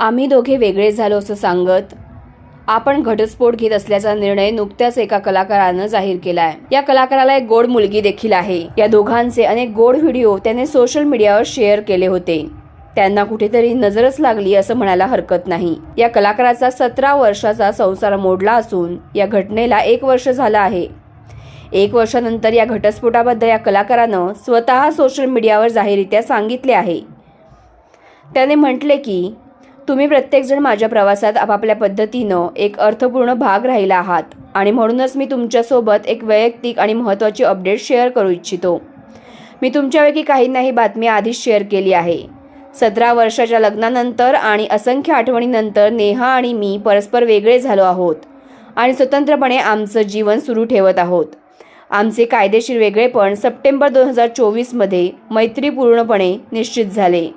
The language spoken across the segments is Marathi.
आम्ही दोघे वेगळे झालो असं सांगत आपण घटस्फोट घेत असल्याचा निर्णय नुकत्याच एका कलाकारानं जाहीर केला आहे या कलाकाराला एक गोड मुलगी देखील आहे. या दोघांचे अनेक गोड व्हिडिओ त्याने सोशल मीडियावर शेअर केले होते. त्यांना कुठेतरी नजरच लागली असं म्हणायला हरकत नाही. या कलाकाराचा सतरा वर्षाचा संसार मोडला असून या घटनेला एक वर्ष झालं आहे. एक वर्षानंतर या घटस्फोटाबद्दल या कलाकारानं स्वतः सोशल मीडियावर जाहीररित्या सांगितले आहे. त्याने म्हटले की तुम्ही प्रत्येकजण माझ्या प्रवासात आपापल्या पद्धतीनं एक अर्थपूर्ण भाग राहिला आहात आणि म्हणूनच मी तुमच्यासोबत एक वैयक्तिक आणि महत्त्वाची अपडेट शेअर करू इच्छितो. मी तुमच्यापैकी काहींना ही बातमी आधीच शेअर केली आहे. सतरा वर्षाच्या लग्नानंतर आणि असंख्य आठवणीनंतर नेहा आणि मी परस्पर वेगळे झालो आहोत आणि स्वतंत्रपणे आमचं जीवन सुरू ठेवत आहोत. आमचे कायदेशीर वेगळेपण सप्टेंबर दोन हजार चोवीसमध्ये मैत्रीपूर्णपणे निश्चित झाले.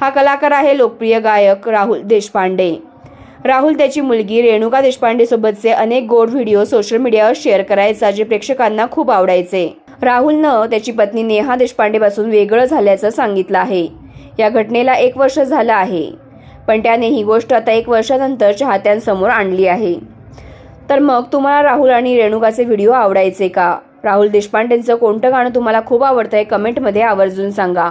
हा कलाकार आहे लोकप्रिय गायक राहुल देशपांडे. राहुल त्याची मुलगी रेणुका देशपांडेसोबतचे अनेक गोड व्हिडिओ सोशल मीडियावर शेअर करायचा जे प्रेक्षकांना खूप आवडायचे. राहुलनं त्याची पत्नी नेहा देशपांडेपासून वेगळं झाल्याचं सांगितलं आहे. या घटनेला एक वर्ष झालं आहे. पण त्याने ही गोष्ट आता एक वर्षानंतर चाहत्यांसमोर आणली आहे. तर मग तुम्हाला राहुल आणि रेणुकाचे व्हिडिओ आवडायचे का? राहुल देशपांडेंचं कोणतं गाणं तुम्हाला खूप आवडतं आहे कमेंटमध्ये आवर्जून सांगा.